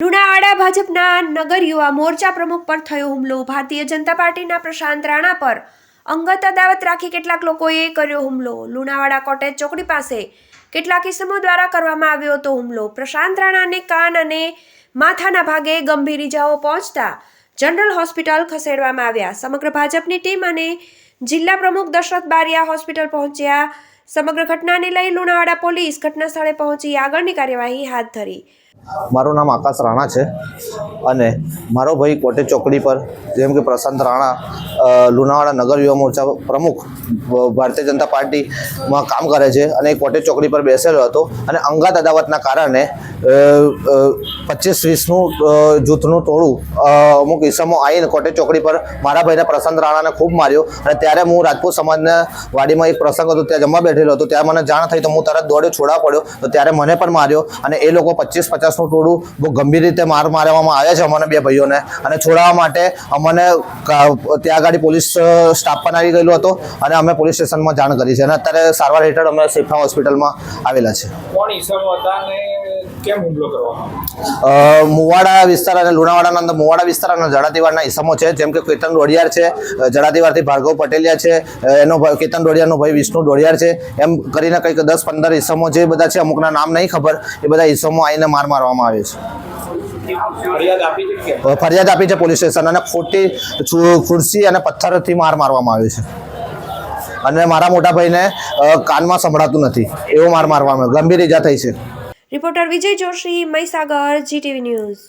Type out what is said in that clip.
લુણાવાડા ભાજપના નગર યુવા મોરચા પ્રમુખ પર થયો હુમલો. ભારતીય જનતા પાર્ટીના પ્રશાંત રાણા પર અંગત અદાવત રાખી કેટલાક લોકોએ કર્યો હુમલો. લુણાવાડા કોટેજ ચોકડી પાસે કેટલાક ઇસમો દ્વારા કરવામાં આવ્યો હતો હુમલો. પ્રશાંત રાણાને કાન અને માથાના ભાગે ગંભીર ઇજાઓ પહોંચતા જનરલ હોસ્પિટલ ખસેડવામાં આવ્યા. સમગ્ર ભાજપની ટીમ અને જિલ્લા પ્રમુખ દશરથ બારિયા હોસ્પિટલ પહોંચ્યા. સમગ્ર ઘટનાને લઈ લુણાવાડા પોલીસ ઘટના સ્થળે પહોંચી આગળની કાર્યવાહી હાથ ધરી. મારું નામ આકાશ રાણા છે અને મારો ભાઈ કોટે ચોકડી પર, જેમ કે પ્રશાંત રાણા લુણાવાડા નગર યુવા મોરચા પ્રમુખ ભારતીય જનતા પાર્ટીમાં કામ કરે છે અને એ કોટે ચોકડી પર બેસેલો હતો અને અંગાત અદાવતના કારણે પચીસ વીસનું જૂથનું ટોળું અમુક ઈસમો આવીને કોટેજ ચોકડી પર મારા ભાઈને પ્રશાંત રાણાને ખૂબ માર્યો. અને ત્યારે હું રાજપૂત સમાજના વાડીમાં એક પ્રસંગ હતો, ત્યાં જમવા બેઠેલો હતો, ત્યારે મને જાણ થઈ તો હું તરત દોડ્યો, છોડા પડ્યો, તો ત્યારે મને પણ માર્યો. અને એ લોકો પચીસ પચાસનું ટોળું બહુ ગંભીર રીતે માર મારવામાં આવ્યા છે અમને બે ભાઈઓને. અને છોડાવવા માટે અમને ત્યાં આગળ પોલીસ સ્ટાફ પણ આવી ગયેલો હતો. અને અમે પોલીસ સ્ટેશનમાં જાણ કરી છે. અને અત્યારે સારવાર હેઠળ અમે સેફા હોસ્પિટલમાં આવેલા છે. કોણ ઈસમો હતા ને કેમ હુમલો કરવામાં મુવાડા વિસ્તાર અને લુણાવાડાના અંદર મુવાડા વિસ્તાર અને જડાતીવાડના ઇસમો છે જેમ કે કેતન ડોડિયાર છે જડાતીવાડથી ભાર્ગવ પટેલિયા છે એનો ભાઈ- કેતન ડોડિયાનો ભાઈ વિષ્ણુ ડોડિયાર છે એમ કરીને કંઈક દસ પંદર ઇસમો જે બધા છે અમુકના નામ નહીં ખબર એ બધા ઇસમો આવીને માર મારવામાં આવે છે. ફરિયાદ આપી છે પોલીસ સ્ટેશન અને ખોટી ખુરશી અને પથ્થરથી માર મારવામાં આવ્યો છે. અને મારા મોટા ભાઈને કાનમાં સંભળાતું નથી એવો માર મારવામાં ગંભીર ઈજા થઈ છે. Reporter Vijay Joshi Mahisagar GTV news.